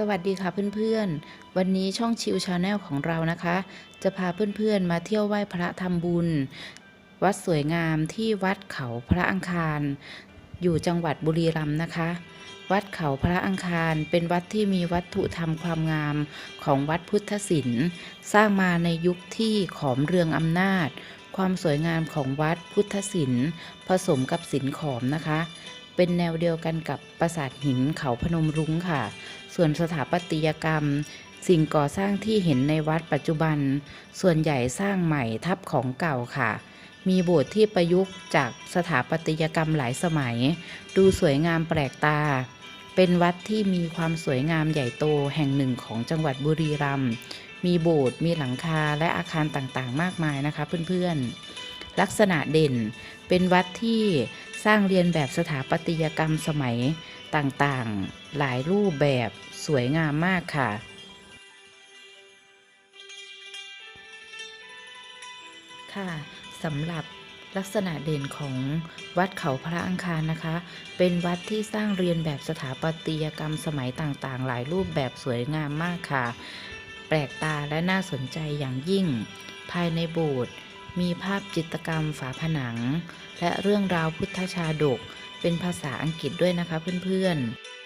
สวัสดีค่ะเพื่อนๆ วันนี้ช่องชิวชาแนลของเรานะคะ จะพาเพื่อนๆมาเที่ยวไหว้พระทำบุญ วัดสวยงามที่วัดเขาพระอังคาร อยู่จังหวัดบุรีรัมย์นะคะ วัดเขาพระอังคารเป็นวัดที่มีวัตถุธรรมความงามของวัดพุทธศิลป์สร้างมาในยุคที่ขอมเรืองอำนาจ ความสวยงามของวัดพุทธศิลป์ผสมกับศิลป์ขอมนะคะ เป็นแนวเดียวกันกับปราสาทหินเขาพนมรุ้งค่ะ ส่วนสถาปัตยกรรม สิ่งก่อสร้างที่เห็นในวัดปัจจุบัน ส่วนใหญ่สร้างใหม่ทับของเก่าค่ะ มีโบสถ์ที่ประยุกต์จากสถาปัตยกรรมหลายสมัย ดูสวยงามแปลกตา เป็นวัดที่มีความสวยงามใหญ่โตแห่งหนึ่งของจังหวัดบุรีรัมย์มีโบสถ์มีหลังคาและอาคารต่างๆ มากมายนะคะเพื่อนๆลักษณะเด่นเป็นวัดที่ สร้างเรียนแบบสถาปัตยกรรมสมัยต่างๆ หลายรูปแบบสวยงามมากค่ะ ค่ะสำหรับลักษณะเด่นของวัดเขาพระอังคารนะคะ เป็นวัดที่สร้างเรียนแบบสถาปัตยกรรมสมัยต่างๆ หลายรูปแบบสวยงามมากค่ะ แปลกตาและน่าสนใจอย่างยิ่ง ภายในโบสถ์ มีภาพจิตรกรรมฝาผนัง และเรื่องราวพุทธชาดก เป็นภาษาอังกฤษด้วยนะคะเพื่อนๆ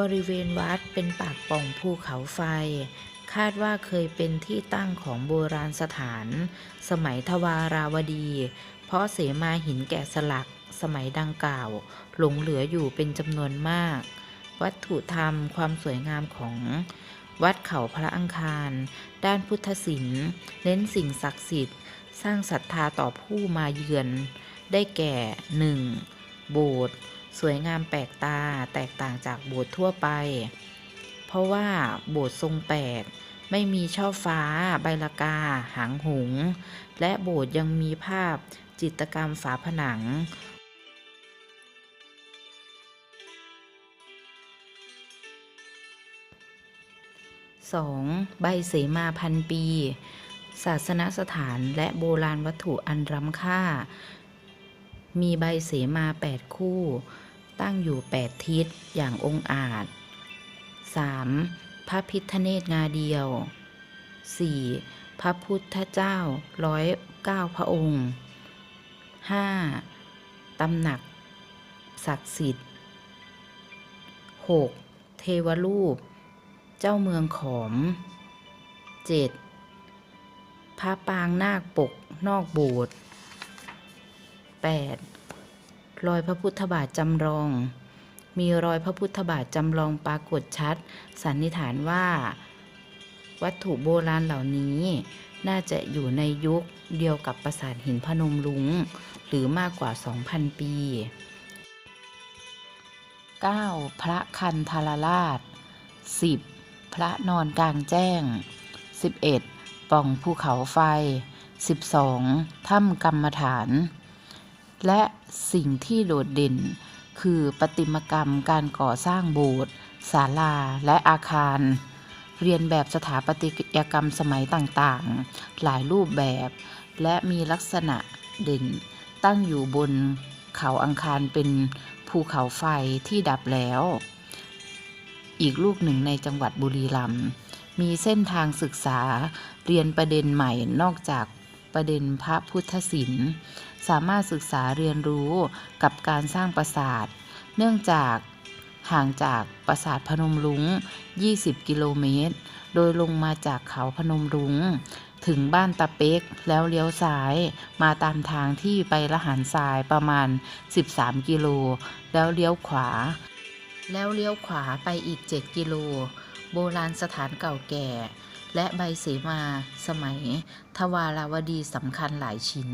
บริเวณวัดเป็นปากป่องภูเขาไฟ คาดว่าเคยเป็นที่ตั้งของโบราณสถาน สมัยทวาราวดี เพราะเสมาหินแกะสลักสมัยดังกล่าว หลงเหลืออยู่เป็นจำนวนมาก วัตถุธรรมความสวยงามของวัดเขาพระอังคาร ด้านพุทธศิลป์เน้นสิ่งศักดิ์สิทธิ์ สร้างศรัทธาต่อผู้มาเยือน ได้แก่ 1. โบสถ์ สวยงามแปลกตาแตกต่างจากโบสถ์ทั่วไป เพราะว่าโบสถ์ทรงแปดไม่มีช่อฟ้า ใบลากา หางหง และโบสถ์ยังมีภาพจิตรกรรมฝาผนัง 2. ใบเสมาพันปี ศาสนสถานและโบราณวัตถุอันล้ำค่า มีใบเสมา8คู่ ตั้งอยู่8ทิศอย่างองอาจ 3. พระพิธเนตงาเดียว 4. พระพุทธเจ้าร้อยเก้าพระองค์ 5. ตำหนัก ศักดิ์สิทธิ์ 6. เทวรูป เจ้าเมืองขอม 7. พระปางนาคปกนอกโบสถ์ 8. รอยพระพุทธบาทจำลอง มีรอยพระพุทธบาทจำลองปรากฏชัด สันนิษฐานว่า วัตถุโบราณเหล่านี้ น่าจะอยู่ในยุคเดียวกับปราสาทหินพนมรุง้งหรือมากกว่า 2,000 ปี 9. พระคันธารราช 10. พระนอนกลางแจ้ง 11. ป่องภูเขาไฟ 12. ถ้ำกรรมฐาน และสิ่งที่โดดเด่น คือประติมากรรมการก่อสร้างโบสถ์ศาลาและอาคาร เรียนแบบสถาปัตยกรรมสมัยต่างๆ หลายรูปแบบ และมีลักษณะเด่น ตั้งอยู่บนเขาอังคารเป็นภูเขาไฟที่ดับแล้ว อีกลูกหนึ่งในจังหวัดบุรีรัมย์มีเส้นทางศึกษาเรียนประเด็นใหม่นอกจากประเด็นพระพุทธศิลป์ สามารถศึกษาเรียนรู้กับการสร้างปราสาท เนื่องจากห่างจากปราสาทพนมรุ้ง 20 กิโลเมตร โดยลงมาจากเขาพนมรุ้ง ถึงบ้านตะเป๊กแล้วเลี้ยวซ้ายมาตามทางที่ไปละหันทรายประมาณ 13 กิโล แล้วเลี้ยวขวา แล้วเลี้ยวขวาไปอีก 7 กิโล โบราณสถานเก่าแก่ และใบเสมาสมัย ทวาราวดีสำคัญหลายชิ้น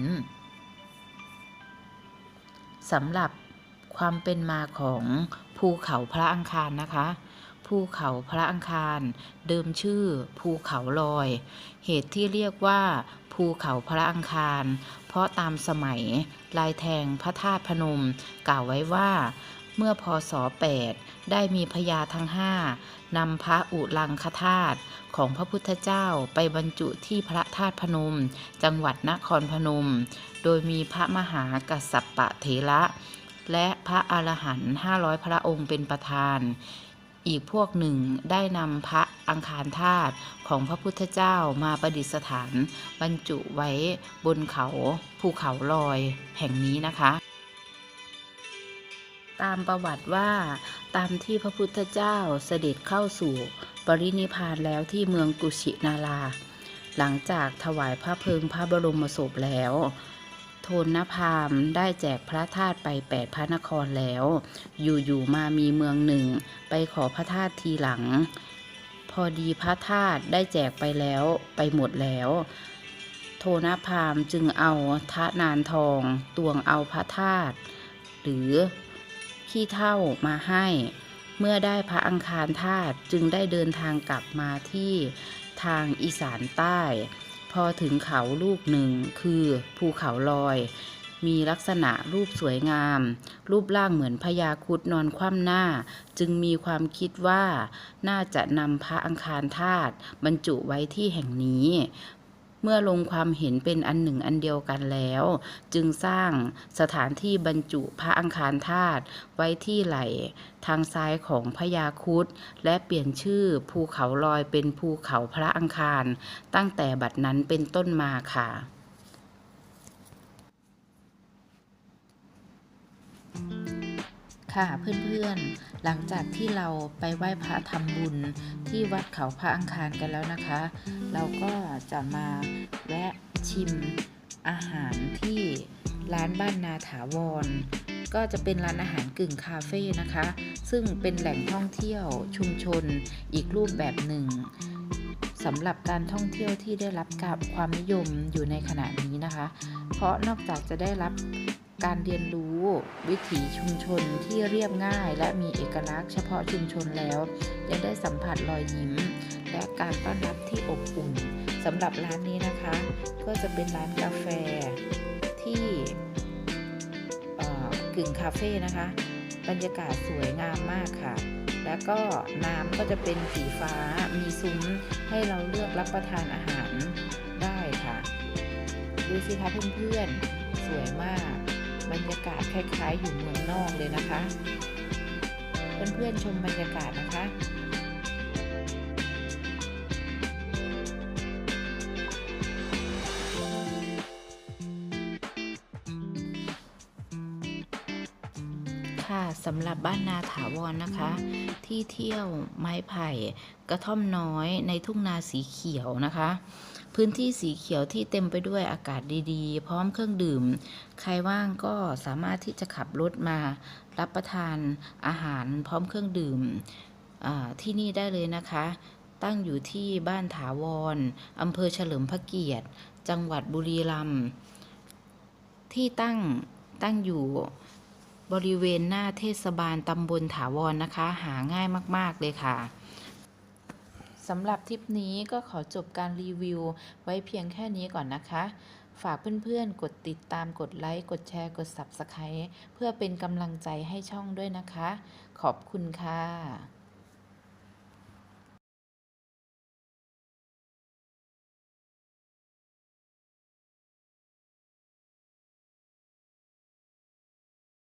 สำหรับความเป็นมาของภูเขาพระอังคารนะคะ ภูเขาพระอังคาร เดิมชื่อภูเขาลอย เหตุที่เรียกว่าภูเขาพระอังคาร เพราะตามสมัยลายแทงพระธาตุพนม กล่าวไว้ว่า เมื่อพศ 8 ได้มีพญาทั้งห้านำพระอุลังคธาตุของพระพุทธเจ้าไปบรรจุที่พระธาตุพนม จังหวัดนครพนม โดยมีพระมหากัสสปะเถระ และพระอรหันต์500 พระองค์เป็นประธาน อีกพวกหนึ่งได้นำพระอังคารธาตุของพระพุทธเจ้ามาประดิษฐาน บรรจุไว้บนเขาภูเขาลอยแห่งนี้นะคะ ตามประวัติว่าตามที่พระพุทธเจ้าเสด็จเข้าสู่ปรินิพานแล้วที่เมืองกุชินารา หลังจากถวายพระเพลิงพระบรมศพแล้ว โทนนพามได้แจกพระธาตุไปแปดพระนครแล้ว อยู่ๆมามีเมืองหนึ่ง ไปขอพระธาตุทีหลัง พอดีพระธาตุได้แจกไปแล้วไปหมดแล้ว โทนพามจึงเอาทะนานทอง ตวงเอาพระธาตุหรือ ขี้เท่ามาให้ เมื่อได้พระอังคารธาตุจึงได้เดินทางกลับมาที่ทางอีสานใต้ พอถึงเขาลูกหนึ่งคือภูเขาลอย มีลักษณะรูปสวยงาม รูปร่างเหมือนพญาครุดนอนคว่ำหน้า จึงมีความคิดว่าน่าจะนำพระอังคารธาตุบรรจุไว้ที่แห่งนี้ เมื่อลงความเห็นเป็นอันหนึ่งอันเดียวกันแล้ว จึงสร้างสถานที่บรรจุพระอังคารธาตุไว้ที่ไหล ทางซ้ายของพญาคุดและเปลี่ยนชื่อภูเขาลอยเป็นภูเขาพระอังคาร ตั้งแต่บัดนั้นเป็นต้นมาค่ะ ค่ะเพื่อนๆ หลังจากที่เราไปไหว้พระทำบุญที่วัดเขาพระอังคารกันแล้วนะคะ เราก็จะมาแวะชิมอาหารที่ร้านบ้านนาถาวร ก็จะเป็นร้านอาหารกึ่งคาเฟ่นะคะ ซึ่งเป็นแหล่งท่องเที่ยวชุมชนอีกรูปแบบหนึ่งสำหรับการท่องเที่ยวที่ได้รับกับความนิยมอยู่ในขณะนี้นะคะ เพราะนอกจากจะได้รับการเรียนรู้ วิถีชุมชนที่เรียบง่าย และมีเอกลักษณ์เฉพาะชุมชนแล้ว ยังได้สัมผัสรอยยิ้ม และการต้อนรับที่อบอุ่นสำหรับร้านนี้นะคะ ก็จะเป็นร้านกาแฟที่กึ่งคาเฟ่นะคะ บรรยากาศสวยงามมากค่ะ แล้วก็น้ำก็จะเป็นสีฟ้ามีซุ้มให้เราเลือกรับประทานอาหารได้ค่ะ ดูสิคะเพื่อนๆ สวยมาก บรรยากาศคล้าย ๆ อยู่เมืองนอกเลยนะคะ เพื่อนๆชมบรรยากาศนะคะค่ะสำหรับบ้านนาถาวรนะคะ ที่เที่ยวไม้ไผ่กระท่อมน้อยในทุ่งนาสีเขียวนะคะ พื้นที่สีเขียวที่เต็มไปด้วยอากาศดีๆ พร้อมเครื่องดื่ม ใครว่างก็สามารถที่จะขับรถมา รับประทานอาหารพร้อมเครื่องดื่มที่นี่ได้เลยนะคะ ตั้งอยู่ที่บ้านถาวรอำเภอเฉลิมพระเกียรติ จังหวัดบุรีรัมย์ที่ตั้งตั้งอยู่บริเวณหน้าเทศบาลตำบลถาวรนะคะ หาง่ายมาก ๆ เลยค่ะ สำหรับทริปนี้ก็ขอจบการรีวิวไว้เพียงแค่นี้ก่อนนะคะ ฝากเพื่อนๆ กดติดตามกดไลค์ กดแชร์กด Subscribe เพื่อเป็นกำลังใจให้ช่องด้วยนะคะ ขอบคุณค่ะ